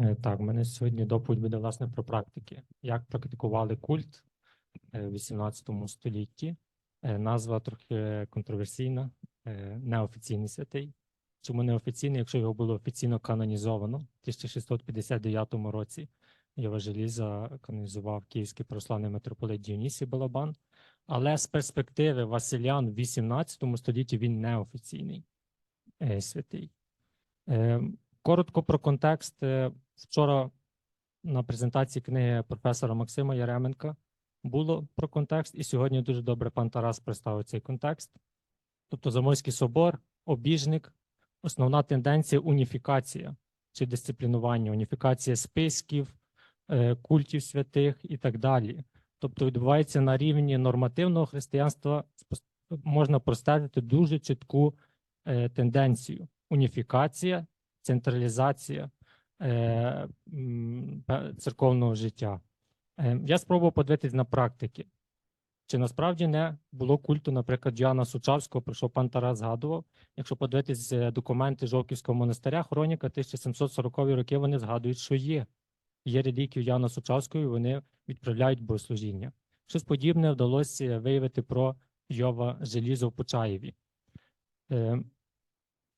Е, Так, в мене сьогодні доповідь буде власне про практики. Як практикували культ е, в 18 столітті. Е, Назва трохи контроверсійна, неофіційний святий. Чому неофіційний, якщо його було офіційно канонізовано в 1659 році? Його желіза канонізував Київський православний митрополит Діонісій Балабан. Але з перспективи Василян в 18 столітті він неофіційний святий. Коротко про контекст. Вчора на презентації книги професора Максима Яременка було про контекст, і сьогодні дуже добре пан Тарас представив цей контекст. Тобто Замойський собор, обіжник, основна тенденція уніфікація чи дисциплінування, уніфікація списків, е, культів святих і так далі. Тобто відбувається на рівні нормативного християнства, можна простежити дуже чітку е, тенденцію: уніфікація, централізація церковного життя. Е, Я спробував подивитись на практики. Чи насправді не було культу, наприклад, Діана Сучавського, про що пан Тарас згадував. Якщо подивитись е, документи Жовківського монастиря, хроніка 1740 роки, вони згадують, що є. Є реліквію Яна Сучавської, вони відправляють богослужіння. Щось подібне вдалося виявити про Йова Желізо в Почаєві. Е,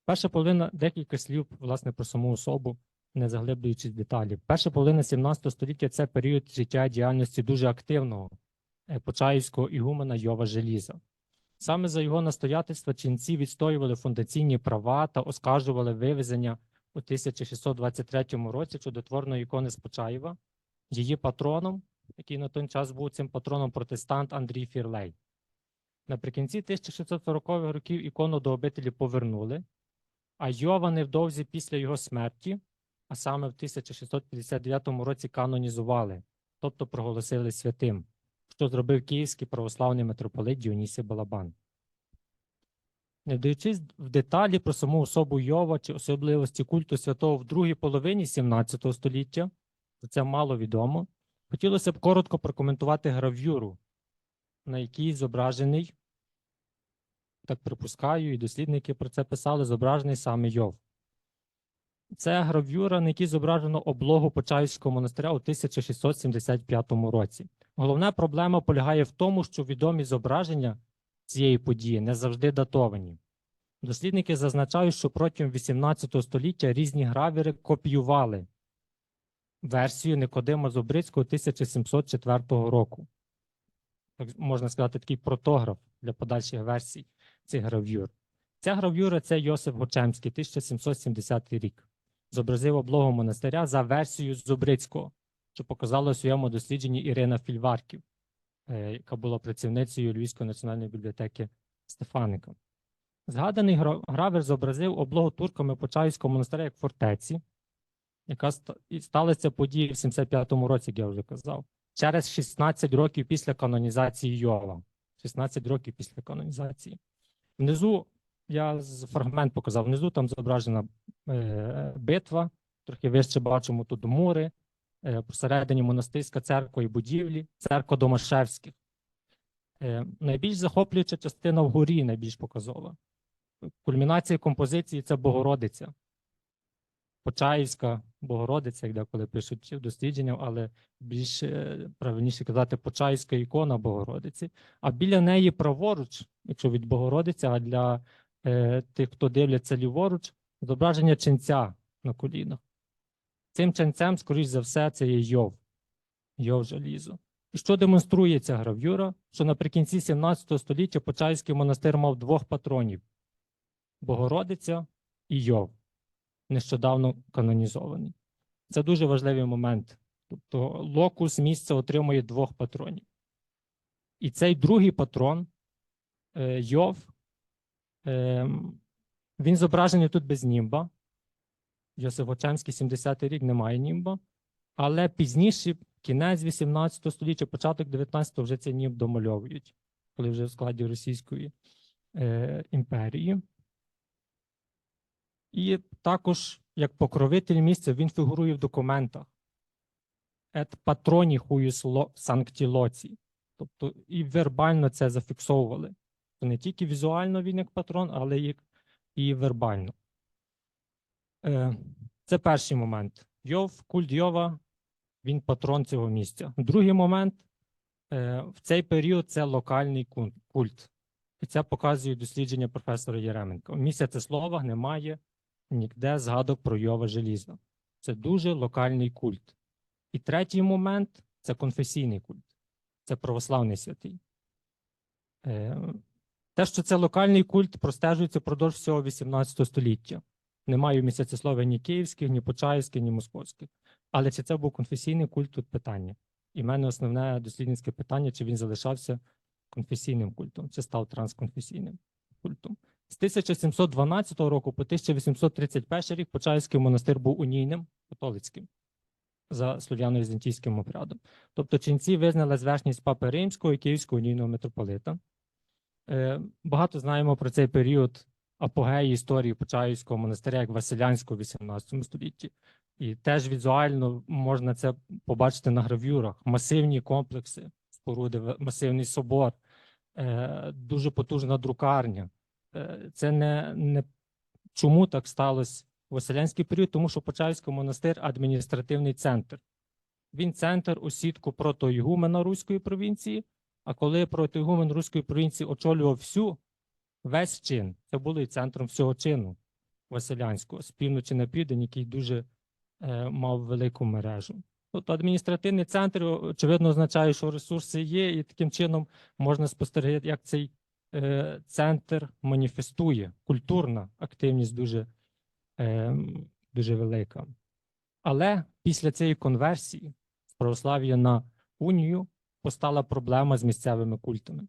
Перша половина декілька слів власне про саму особу, не заглиблюючись в деталі. Перша половина 17 століття це період життя діяльності дуже активного е, почаївського ігумена Йова Желіза. Саме за його настоятельства ченці відстоювали фундаційні права та оскаржували вивезення у 1623 році чудотворної ікони з Почаєва. Її патроном, який на той час був цим патроном протестант Андрій Фірлей. Наприкінці 1640-х років ікону до обителі повернули, а Йова невдовзі після його смерті, а саме в 1659 році канонізували, тобто проголосили святим, що зробив Київський православний митрополит Діонісій Балабан. Не вдаючись в деталі про саму особу Йова чи особливості культу святого в другій половині 17 століття, про це мало відомо, хотілося б коротко прокоментувати гравюру, на якій зображений так припускаю, і дослідники про це писали, зображений саме Йов. Це гравюра, на якій зображено облогу Почаївського монастиря у 1675 році. Головна проблема полягає в тому, що відомі зображення цієї події не завжди датовані. Дослідники зазначають, що протягом 18 століття різні гравіри копіювали версію Никодима Зубрицького 1704 року. Так можна сказати, такий протограф для подальших версій цих гравюр. Ця гравюра це Йосиф Гочемський, 1770 рік. Зобразив облогу монастиря за версією Зубрицького, що показала у своєму дослідженні Ірина Фільварків, е, яка була працівницею Львівської національної бібліотеки Стефаника. Згаданий гравер зобразив облогу турками Почаївського монастиря як фортеці, яка сталася подія в 75-му році, як я вже казав, через 16 років після канонізації Йова. 16 років після канонізації. Внизу я фрагмент показав. Внизу там зображена е, битва. Трохи вище бачимо тут мури. Е, посередині монастирська церква і будівлі, церква Домашевських. Е, найбільш захоплююча частина вгорі, найбільш показова. Кульмінація композиції це Богородиця. Почаївська Богородиця, як деколи пишуть в дослідженнях, але більш е, правильніше казати Почаївська ікона Богородиці. А біля неї праворуч, якщо від Богородиці, а для тих, хто дивляться ліворуч, зображення ченця на колінах. Цим ченцем, скоріш за все, це є Йов, Йов Желізо. І що демонструє ця гравюра? Що наприкінці 17 століття Почаївський монастир мав двох патронів: Богородиця і Йов, нещодавно канонізований. Це дуже важливий момент. Тобто локус місце отримує двох патронів. І цей другий патрон, е, Йов, е, він зображений тут без німба. Йосиф Гочемський, 70-й рік, немає німба. Але пізніше, кінець 18 століття, початок 19-го вже цей німб домальовують, коли вже в складі Російської е, імперії. І також, як покровитель місця, він фігурує в документах. Ет патроні ло. Тобто і вербально це зафіксовували. То не тільки візуально він як патрон, але і, і вербально. Е, Це перший момент. Йов, культ Йова, він патрон цього місця. Другий момент е, в цей період це локальний культ. І це показує дослідження професора Єременка. У місяця слова немає ніде згадок про Йова Желіза. Це дуже локальний культ. І третій момент це конфесійний культ. Це православний святий. Те, що це локальний культ, простежується впродовж всього 18 століття. Немає в місяцеслов'я ні київських, ні почаївських, ні московських. Але чи це був конфесійний культ, тут питання. І в мене основне дослідницьке питання, чи він залишався конфесійним культом, чи став трансконфесійним культом. З 1712 року по 1831 рік Почаївський монастир був унійним, католицьким, за слов'яно-візантійським обрядом. Тобто ченці визнали зверхність папи Римського і Київського унійного митрополита. Е, Багато знаємо про цей період апогеї історії Почаївського монастиря як Василянського в 18 столітті. І теж візуально можна це побачити на гравюрах. Масивні комплекси, споруди, масивний собор, е, дуже потужна друкарня. Е, Це не, не чому так сталося в Василянський період, тому що Почаївський монастир адміністративний центр. Він центр у сітку протоігумена Руської провінції. А коли протоігумен Руської провінції очолював всю весь чин, це було і центром всього чину Василянського з півночі на південь, який дуже е, мав велику мережу. Тобто адміністративний центр, очевидно, означає, що ресурси є, і таким чином можна спостерігати, як цей е, центр маніфестує. Культурна активність дуже, е, дуже велика. Але після цієї конверсії з православ'я на унію постала проблема з місцевими культами.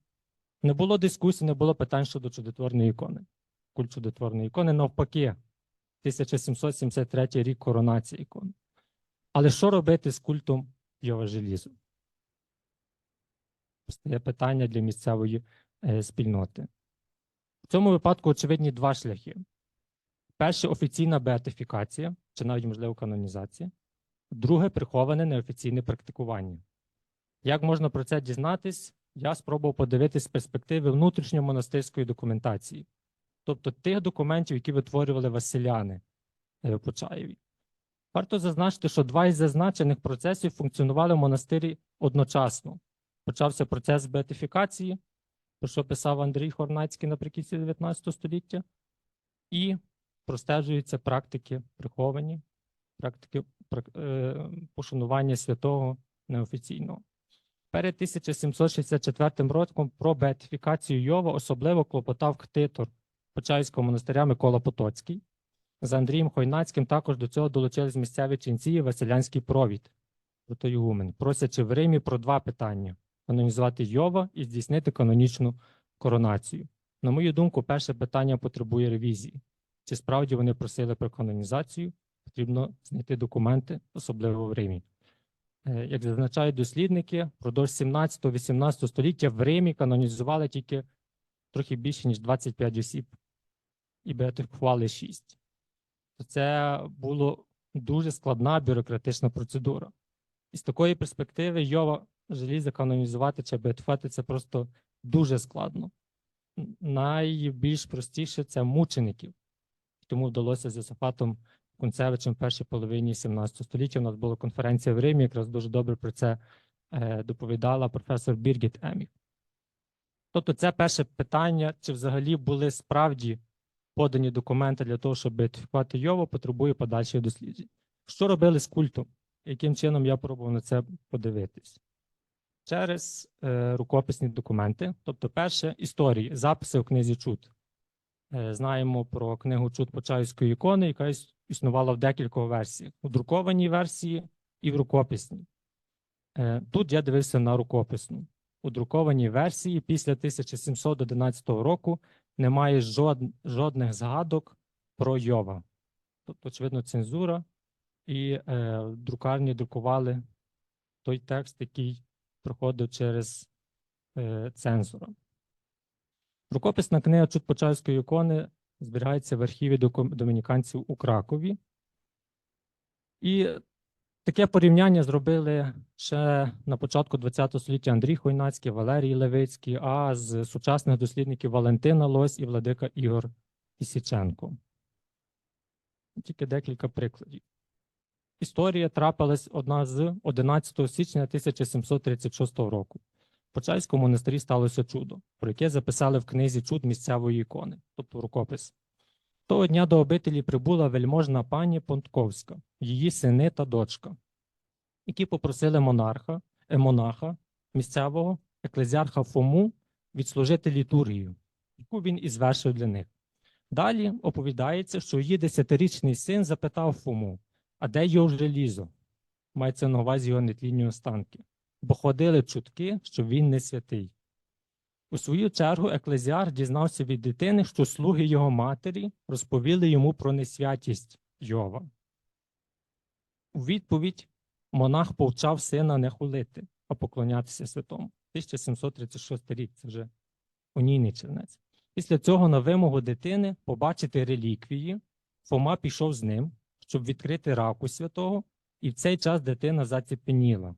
Не було дискусій, не було питань щодо чудотворної ікони. Культ чудотворної ікони, навпаки, 1773 рік коронація ікони. Але що робити з культом Йова Желізу? Постає питання для місцевої е, спільноти. В цьому випадку очевидні два шляхи. Перше офіційна беатифікація, чи навіть, можливо, канонізація. Друге приховане неофіційне практикування. Як можна про це дізнатись? Я спробував подивитись з перспективи внутрішньомонастирської документації, тобто тих документів, які витворювали Василяни е, Почаєві. Варто зазначити, що два із зазначених процесів функціонували в монастирі одночасно. Почався процес беатифікації, про що писав Андрій Хорнацький наприкінці 19 століття, і простежуються практики приховані, практики е, пошанування святого неофіційного. Перед 1764 роком про беатифікацію Йова особливо клопотав ктитор Почаївського монастиря Микола Потоцький. З Андрієм Хойнацьким також до цього долучились місцеві ченці і Василянський провід, протоігумен, просячи в Римі про два питання: канонізувати Йова і здійснити канонічну коронацію. На мою думку, перше питання потребує ревізії. Чи справді вони просили про канонізацію? Потрібно знайти документи, особливо в Римі. Е, Як зазначають дослідники, впродовж 17-18 століття в Римі канонізували тільки трохи більше, ніж 25 осіб, і беатифікували 6. Це була дуже складна бюрократична процедура. І з такої перспективи Йова желіза канонізувати чи беатифікувати це просто дуже складно. Найбільш простіше це мучеників. Тому вдалося з Йосифатом Кунцевичем в першій половині 17 століття. У нас була конференція в Римі, якраз дуже добре про це е, доповідала професор Біргіт Еміх. Тобто, це перше питання, чи взагалі були справді подані документи для того, щоб беатифікувати Йову, потребує подальших досліджень. Що робили з культом? Яким чином я пробував на це подивитись? Через е, рукописні документи. Тобто, перше історії, записи у книзі чуд. Е, знаємо про книгу чуд Почаївської ікони, яка існувала в декількох версіях: у друкованій версії і в рукописній. Е, Тут я дивився на рукописну. У друкованій версії після 1711 року немає жод, жодних згадок про Йова. Тобто, очевидно, цензура, і е, друкарні друкували той текст, який проходив через е, цензора. Рукописна книга Чуд Почаївської ікони зберігається в архіві домініканців у Кракові. І таке порівняння зробили ще на початку ХХ століття Андрій Хойнацький, Валерій Левицький, а з сучасних дослідників Валентина Лось і Владика Ігор Ісіченко. Тільки декілька прикладів. історія трапилась одна з 11 січня 1736 року. В Почаївському монастирі сталося чудо, про яке записали в книзі чуд місцевої ікони, тобто рукопис. Того дня до обителі прибула вельможна пані Понтковська, її сини та дочка, які попросили монарха, е, монаха місцевого еклезіарха Фому відслужити літургію, яку він і звершив для них. Далі оповідається, що її десятирічний син запитав Фому, а де його желізо? Мається на увазі його нетлінні останки, бо ходили чутки, що він не святий. У свою чергу еклезіар дізнався від дитини, що слуги його матері розповіли йому про несвятість Йова. У відповідь монах повчав сина не хулити, а поклонятися святому. 1736 рік це вже унійний чернець. Після цього на вимогу дитини побачити реліквії, Фома пішов з ним, щоб відкрити раку святого, і в цей час дитина заціпеніла.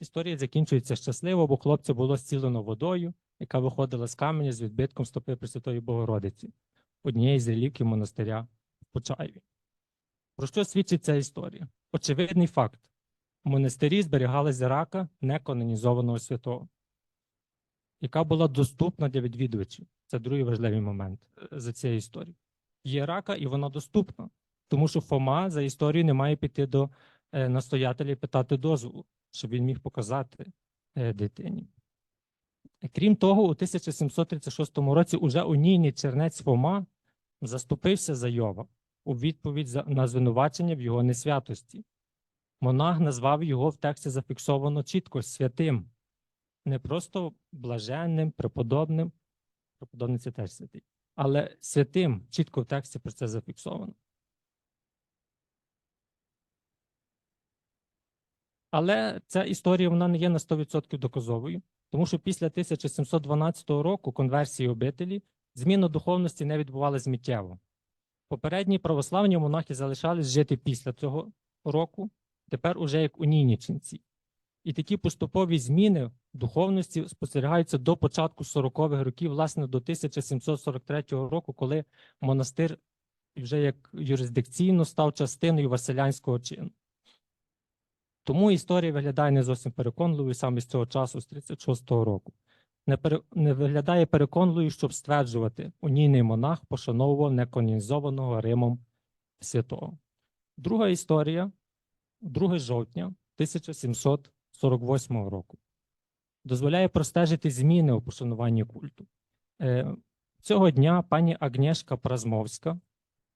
Історія закінчується щасливо, бо хлопця було зцілено водою, яка виходила з каменя з відбитком стопи Пресвятої Богородиці, однієї з реліквій монастиря в Почаєві. Про що свідчить ця історія? Очевидний факт: у монастирі зберігалася рака неканонізованого святого, яка була доступна для відвідувачів. Це другий важливий момент е, за цією історією. Є рака, і вона доступна, тому що Фома за історією не має піти до е, настоятеля і питати дозволу, щоб він міг показати е, дитині. Крім того, у 1736 році уже унійний чернець Фома заступився за Йова у відповідь на звинувачення в його несвятості. Монах назвав його в тексті зафіксовано чітко святим, не просто блаженним, преподобним, преподобний теж святий, але святим чітко в тексті про це зафіксовано. Але ця історія вона не є на 100% доказовою, тому що після 1712 року конверсії обителі зміна духовності не відбувалася миттєво. Попередні православні монахи залишались жити після цього року, тепер уже як унійні ченці. І такі поступові зміни духовності спостерігаються до початку 40-х років, власне, до 1743 року, коли монастир вже як юрисдикційно став частиною Василянського чину. Тому історія виглядає не зовсім переконливою саме з цього часу, з 36-го року. Не, пере... не виглядає переконливою, щоб стверджувати, унійний монах пошановував неконізованого Римом святого. Друга історія, 2 жовтня 1748 року, дозволяє простежити зміни у пошануванні культу. Е, Цього дня пані Агнєшка Празмовська,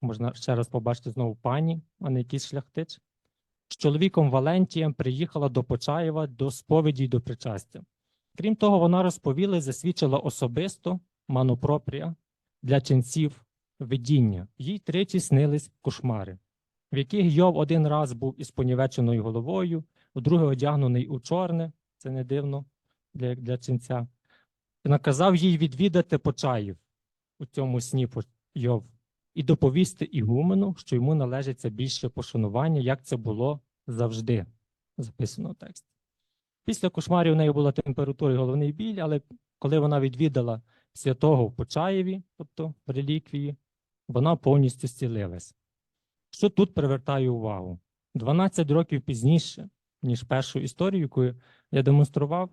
можна ще раз побачити знову пані, а не якийсь шляхтич, з чоловіком Валентієм приїхала до Почаєва до сповіді й до причастя. Крім того, вона розповіла і засвідчила особисто манопропрія для ченців видіння. Їй тричі снились кошмари, в яких Йов один раз був із понівеченою головою, вдруге одягнений у чорне, це не дивно для, для ченця, наказав їй відвідати Почаїв у цьому сні Йов і доповісти ігумену, що йому належиться більше пошанування, як це було завжди записано в тексті. Після кошмарів у неї була температура і головний біль, але коли вона відвідала святого в Почаєві, тобто в реліквії, вона повністю зцілилась. Що тут привертає увагу? 12 років пізніше, ніж першу історію, яку я демонстрував,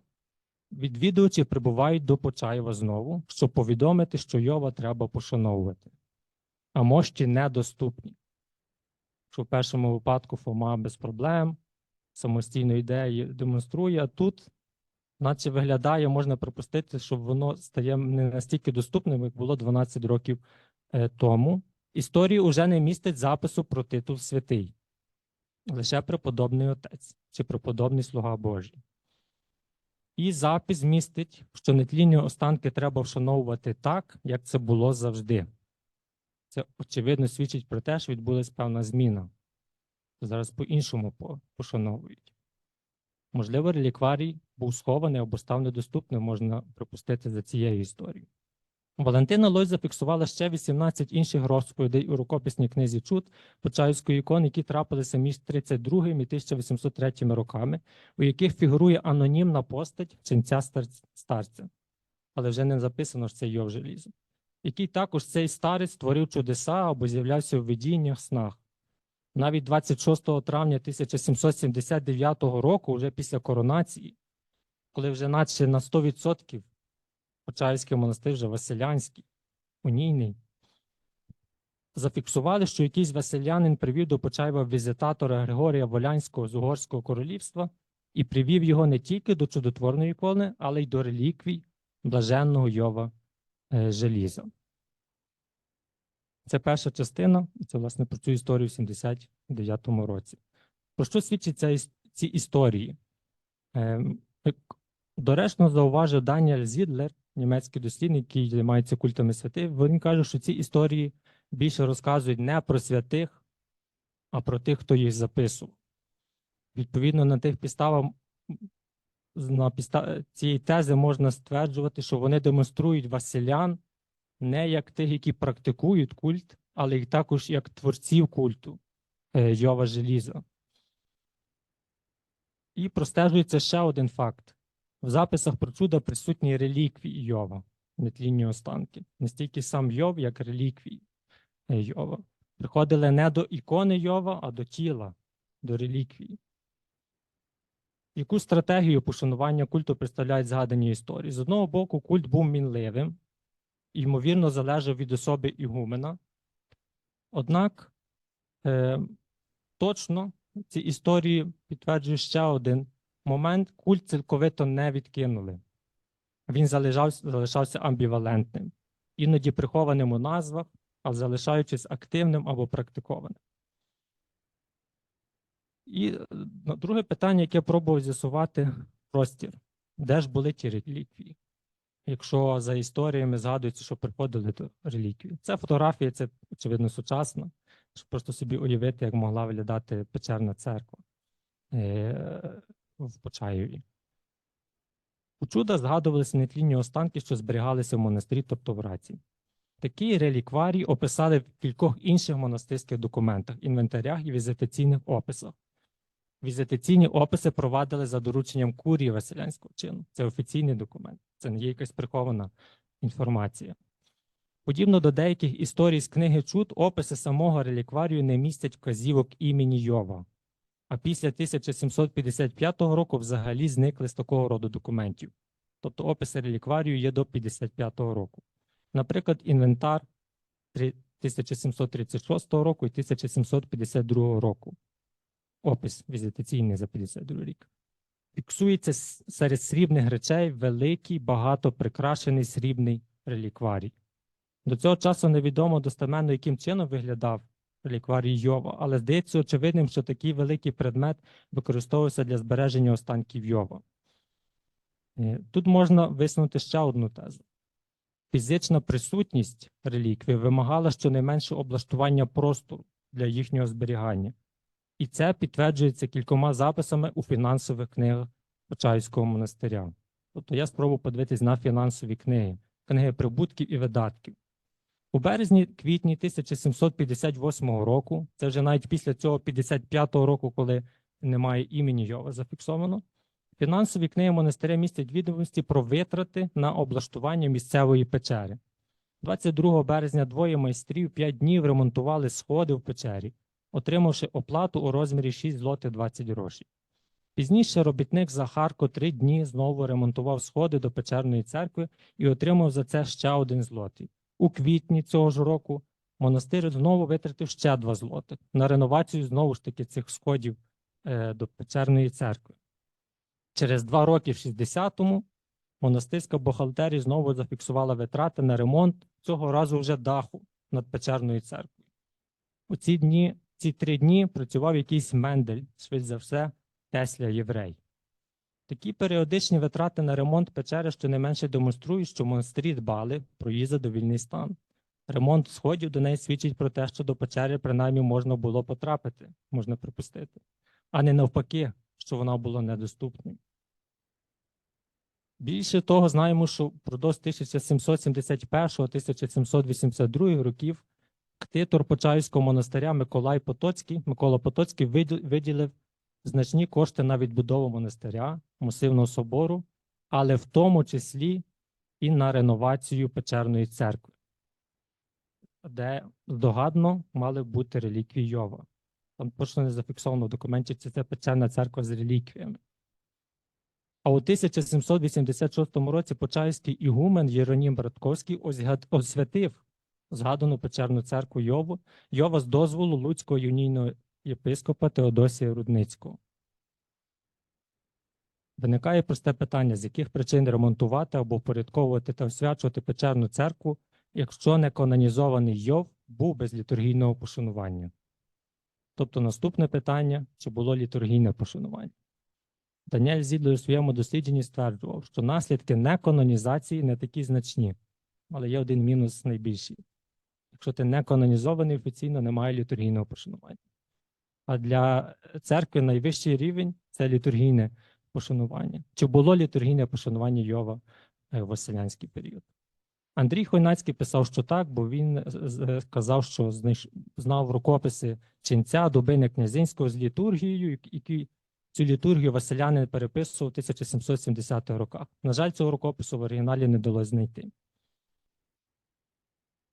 відвідувачі прибувають до Почаєва знову, щоб повідомити, що Йова треба пошановувати а мощі недоступні. Що в першому випадку Фома без проблем, самостійно йде і демонструє, а тут, наче виглядає, можна припустити, що воно стає не настільки доступним, як було 12 років е, тому. Історії вже не містить запису про титул святий, лише преподобний отець чи преподобний слуга Божий. І запис містить, що нетлінні останки треба вшановувати так, як це було завжди. Це очевидно свідчить про те, що відбулася певна зміна. Зараз по-іншому пошановують. Можливо, релікварій був схований або став недоступним, можна припустити за цією історією. Валентина Лось зафіксувала ще 18 інших розповідей у рукописній книзі Чуд Почаївської ікони, які трапилися між 32 і 1803 роками, у яких фігурує анонімна постать ченця старця. Але вже не записано, що це його желізо який також цей старець створив чудеса або з'являвся в видіннях снах. Навіть 26 травня 1779 року, вже після коронації, коли вже наче на 100% Почаївський монастир вже Василянський, унійний, зафіксували, що якийсь василянин привів до Почаєва візитатора Григорія Волянського з Угорського королівства і привів його не тільки до чудотворної ікони, але й до реліквій блаженного Йова е, Це перша частина, це, власне, про цю історію в 79-му році. Про що свідчать ці історії? Ем, Доречно зауважив Даніель Зідлер, німецький дослідник, який займається культами святих. Він каже, що ці історії більше розказують не про святих, а про тих, хто їх записував. Відповідно, на тих підставах на підста... цієї тези можна стверджувати, що вони демонструють Василян не як тих, які практикують культ, але й також як творців культу е, Йова Желіза. І простежується ще один факт. В записах про чуда присутні реліквії Йова, нетлінні останки. Не стільки сам Йов, як реліквії е, Йова. Приходили не до ікони Йова, а до тіла, до реліквії. Яку стратегію пошанування культу представляють згадані історії? З одного боку, культ був мінливим, ймовірно, залежав від особи ігумена. Однак е, точно ці історії підтверджують ще один момент: культ цілковито не відкинули. Він залишався, залишався амбівалентним, іноді прихованим у назвах, але залишаючись активним або практикованим. І е, друге питання, яке пробував з'ясувати простір. Де ж були ті реліквії? Якщо за історіями згадується, що приходили до реліквії. Це фотографія, це очевидно сучасна, щоб просто собі уявити, як могла виглядати печерна церква е, в Почаєві. У чуда згадувалися нетлінні останки, що зберігалися в монастирі, тобто в раці. Такі релікварії описали в кількох інших монастирських документах, інвентарях і візитаційних описах. Візитаційні описи провадили за дорученням курії Василянського чину. Це офіційний документ, це не є якась прихована інформація. Подібно до деяких історій з книги Чуд, описи самого релікварію не містять вказівок імені Йова. А після 1755 року взагалі зникли з такого роду документів. Тобто описи релікварію є до 55 року. Наприклад, інвентар 1736 року і 1752 року. Опис візитаційний за 52 рік. Фіксується серед срібних речей великий, багато прикрашений срібний релікварій. До цього часу невідомо достеменно, яким чином виглядав релікварій Йова, але здається очевидним, що такий великий предмет використовувався для збереження останків Йова. Е, Тут можна висунути ще одну тезу. Фізична присутність реліквії вимагала щонайменше облаштування простору для їхнього зберігання. І це підтверджується кількома записами у фінансових книгах Почаївського монастиря. Тобто я спробував подивитись на фінансові книги, книги прибутків і видатків. У березні-квітні 1758 року, це вже навіть після цього 55-го року, коли немає імені Йова зафіксовано, фінансові книги монастиря містять відомості про витрати на облаштування місцевої печери. 22 березня двоє майстрів 5 днів ремонтували сходи в печері, отримавши оплату у розмірі 6 злотих 20 грошей. Пізніше робітник Захарко три дні знову ремонтував сходи до печерної церкви і отримав за це ще один злотий. У квітні цього ж року монастир знову витратив ще два злотих на реновацію знову ж таки цих сходів е, до печерної церкви. Через два роки, в 60-му, монастирська бухгалтерія знову зафіксувала витрати на ремонт цього разу вже даху над печерною церквою. У ці дні, ці три дні працював якийсь Мендель, швидше за все, Тесля єврей. Такі періодичні витрати на ремонт печери щонайменше демонструють, що монастирі дбали про її задовільний стан. Ремонт сходів до неї свідчить про те, що до печери принаймні можна було потрапити, можна припустити, а не навпаки, що вона була недоступною. Більше того, знаємо, що впродовж 1771-1782 років ктитор Почаївського монастиря Миколай Потоцький, Микола Потоцький виділив значні кошти на відбудову монастиря, масивного собору, але в тому числі і на реновацію печерної церкви, де здогадно мали бути реліквії Йова. Там точно не зафіксовано в документі, чи це печерна церква з реліквіями. А у 1786 році Почаївський ігумен Єронім Братковський освятив згадану печерну церкву Йову, Йова з дозволу Луцького юнійного єпископа Теодосія Рудницького. Виникає просте питання, з яких причин ремонтувати або впорядковувати та освячувати печерну церкву, якщо не канонізований Йов був без літургійного пошанування. Тобто наступне питання, чи було літургійне пошанування. Даніель Зідлер у своєму дослідженні стверджував, що наслідки неканонізації не такі значні, але є один мінус найбільший. Якщо ти не канонізований офіційно, немає літургійного пошанування. А для церкви найвищий рівень це літургійне пошанування. Чи було літургійне пошанування Йова е, в Василянський період? Андрій Хойнацький писав, що так, бо він е, сказав, що знав рукописи ченця Дубини Князинського з літургією, як- який цю літургію Василянин переписував у 1770-х роках. На жаль, цього рукопису в оригіналі не вдалося знайти.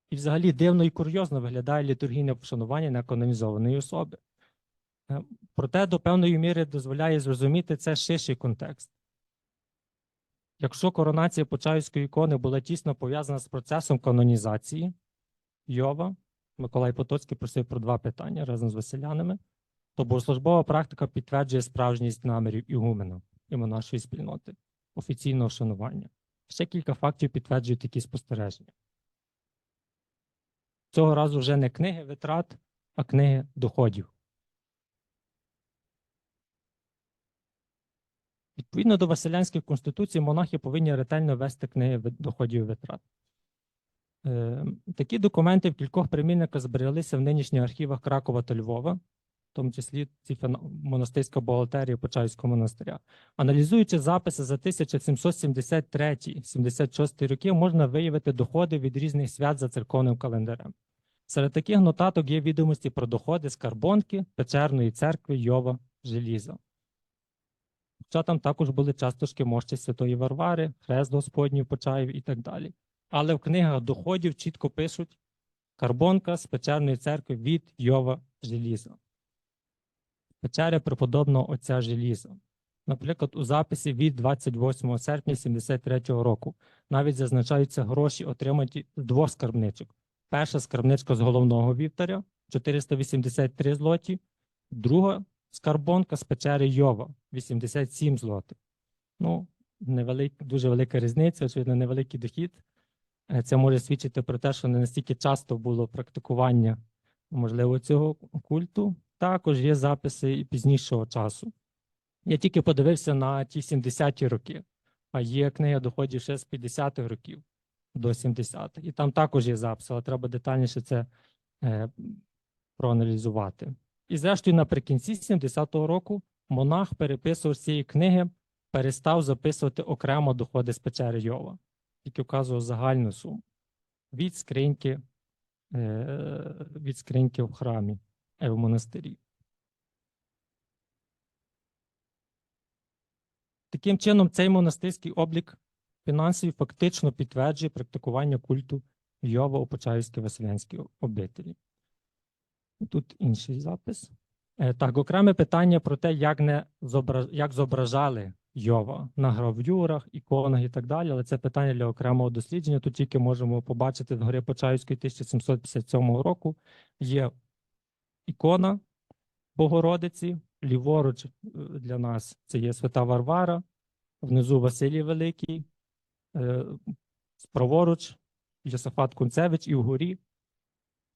І взагалі дивно і курйозно виглядає літургійне вшанування неканонізованої особи. Е, Проте до певної міри дозволяє зрозуміти це ширший контекст. Якщо коронація Почаївської ікони була тісно пов'язана з процесом канонізації Йова, Миколай Потоцький просив про два питання разом з Василянами, то богослужбова практика підтверджує справжність намірів ігумена і монашої спільноти, офіційного шанування. Ще кілька фактів підтверджують такі спостереження. Цього разу вже не книги витрат, а книги доходів. Відповідно до Василянської конституції, монахи повинні ретельно вести книги доходів і витрат. Е, Такі документи в кількох примірниках збереглися в нинішніх архівах Кракова та Львова, в тому числі монастирська бухгалтерія Почаївського монастиря. Аналізуючи записи за 1773-76 роки, можна виявити доходи від різних свят за церковним календарем. Серед таких нотаток є відомості про доходи з Карбонки, Печерної церкви, Йова, Желіза. Хоча там також були часточки мощі Святої Варвари, Хрест Господній в Почаєві і так далі. Але в книгах доходів чітко пишуть Карбонка з Печерної церкви від Йова Желіза. Печеря преподобного отця Желіза. Наприклад, у записі від 28 серпня 73 року навіть зазначаються гроші, отримані двох скарбничок. Перша скарбничка з головного вівтаря 483 злоті, друга скарбонка з печери Йова 87 злотих. Ну, невелик, дуже велика різниця, очевидно, невеликий дохід. Е, Це може свідчити про те, що не настільки часто було практикування, можливо, цього культу. Також є записи і пізнішого часу. Я тільки подивився на ті 70-ті роки, а є книга доходів ще з 50-х років до 70-х. І там також є запис, але треба детальніше це е, проаналізувати. І зрештою, наприкінці 70-го року монах переписував з цієї книги, перестав записувати окремо доходи з печери Йова, тільки вказував загальну суму від скриньки, е, від скриньки в храмі, е, в монастирі. Таким чином, цей монастирський облік фінансів фактично підтверджує практикування культу Йова у Почаївській Василянській обителі. Тут інший запис. Е, Так, окреме питання про те, як, не зобра... як зображали Йова на гравюрах, іконах і так далі, але це питання для окремого дослідження. Тут тільки можемо побачити в горі Почаївської 1757 року є ікона Богородиці, ліворуч е, для нас це є Свята Варвара, внизу Василій Великий, праворуч Йосифат Кунцевич і вгорі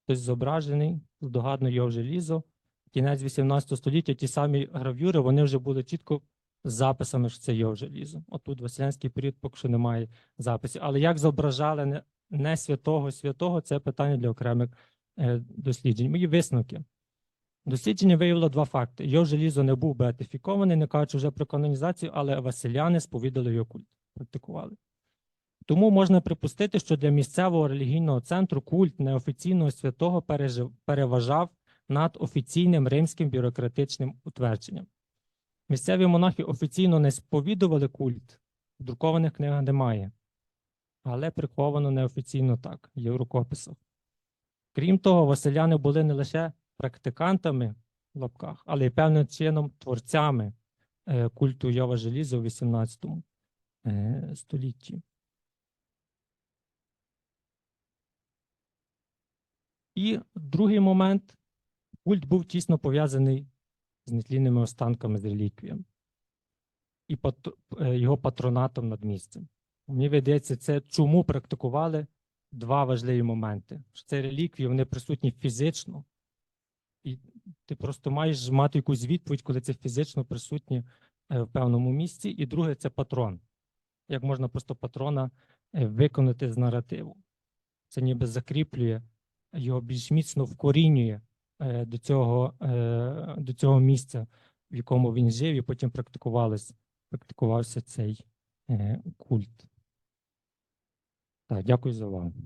хтось зображений, здогадно його желізо. Кінець 18 століття ті самі гравюри, вони вже були чітко з записами, що це його желізо. Отут Василянський період поки що немає записів. Але як зображали не, не святого святого, це питання для окремих е, досліджень. Мої висновки. Дослідження виявило два факти. Його желізо не був беатифікований, не кажучи вже про канонізацію, але василяни сповідали його культ, практикували. Тому можна припустити, що для місцевого релігійного центру культ неофіційного святого переважав над офіційним римським бюрократичним утвердженням. Місцеві монахи офіційно не сповідували культ, в друкованих книгах немає, але приховано неофіційно так, є в рукописах. Крім того, василяни були не лише практикантами в лапках, але й певним чином творцями е, культу Йова Желіза у 18 е, столітті. І другий момент культ був тісно пов'язаний з нетлінними останками з реліквіями і е, його патронатом над місцем. Мені видається, це чому практикували два важливі моменти. Що це реліквії, вони присутні фізично, і ти просто маєш мати якусь відповідь, коли це фізично присутні е, в певному місці. І друге це патрон. Як можна просто патрона е, виконати з наративу. Це ніби закріплює, його більш міцно вкорінює е, до цього, е, до цього місця, в якому він жив, і потім практикувався цей е, культ. Так, дякую за увагу.